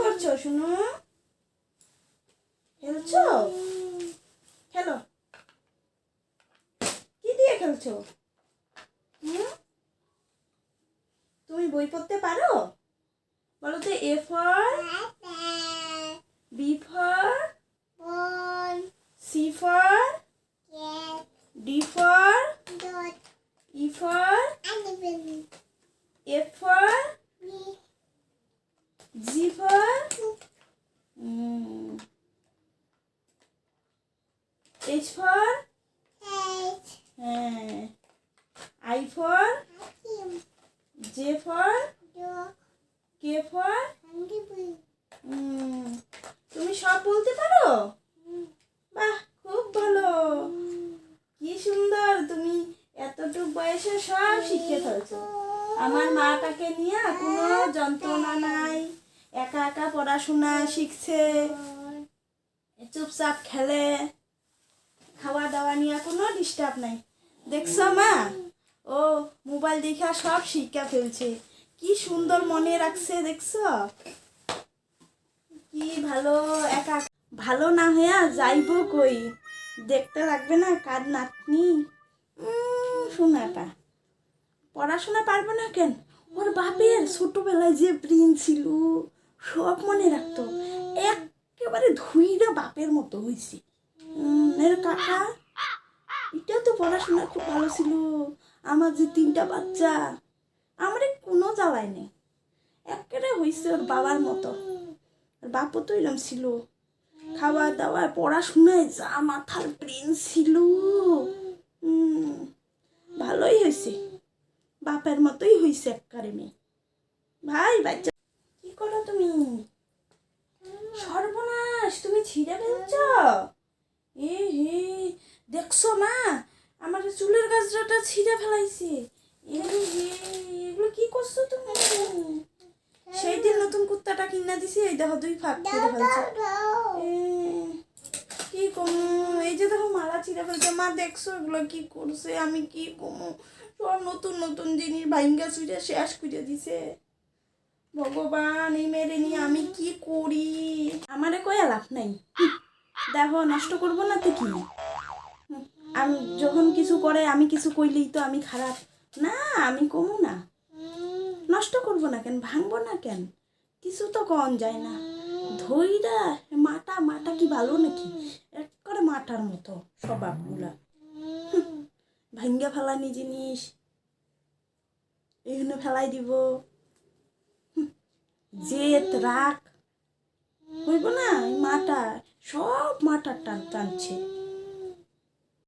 করছ, শুনো? খেলছো? খেলো। কি দিয়ে খেলছো? তুমি বই পড়তে পারো? বলো তো, A for B for C for D for E for F for G for H for হ্যাঁ I for J for K for um, তুমি সব বলতে পারো? বাহ খুব ভালো। কি সুন্দর তুমি এতটুক বয়সে সব শিখে ফেলছো। আমার মাটাকে নিয়ে কোনো যন্ত্রণা নাই। একা একা পড়াশোনা শিখছে। চুপচাপ খেলে। খাওয়া দাওয়া নিয়ে কোনো ডিস্টার্ব নাই। দেখছ মা? ও মোবাইল দেখা সব শিক্ষা ফেলছে। কি সুন্দর মনে রাখছে, দেখছ? কি ভালো, একা ভালো না হইয়া যাইব কই? দেখতে লাগবে না কার নাতনি? শোনাটা পড়াশোনা পারবে না কেন? ওর বাপের ছোটবেলায় যে ব্রেন ছিল, সব মনে রাখতো। একেবারে ধুইরা বাপের মতো হয়েছে এর কাকা এটাও তো পড়াশোনা খুব ভালো ছিল। আমার যে তিনটা বাচ্চা, আমার কোনো জ্বালায় নেই। একেবারে হয়েছে ওর বাবার মতো। ওর বাপও তো এরম ছিল। খাওয়া দাওয়া, পড়াশোনায় যা মাথার ব্রেন ছিল ভালোই হয়েছে বাপের মতোই হয়েছে একবারে মেয়ে। ভাই, বাচ্চা, কি করো তুমি? সর্বনাশ, তুমি ছিঁড়ে ফেলছ? এ হে দেখছ মা? আমার চুলের গাছটা ছিঁড়ে ফেলাইছে। এ হে এগুলো কি করছ তুমি? সেই দিন নতুন কুত্তাটা কিনা দিছি এই দেখো দুই ফাঁক ছিঁড়ে ফেলছে। কি কমু? এই যে দেখো মালা ছিঁড়ে ফেলছে। মা দেখছ এগুলো কি করছে? আমি কি কমু? সব নতুন নতুন জিনিস ভাইঙ্গা চুইটা শেষ করে দিছে। ভগবান এই মেরে নিয়ে আমি কি করি? আমারে কয়ে লাভ নাই। হুঁ, দেখো নষ্ট করব না তো কি? আমি যখন কিছু করে আমি কিছু কইলেই তো আমি খারাপ। না আমি কমু না। নষ্ট করব না কেন? ভাঙবো না কেন? কিছু তো কন যায় না। ধইরা মাটা মাটা কি ভালো নাকি? এক করে মাটার মতো স্বভাবগুলা। ভাঙ্গা ফেলানি জিনিস। এখানে ফেলাই দিব। এই মাটা সব মাটার টান টানছে।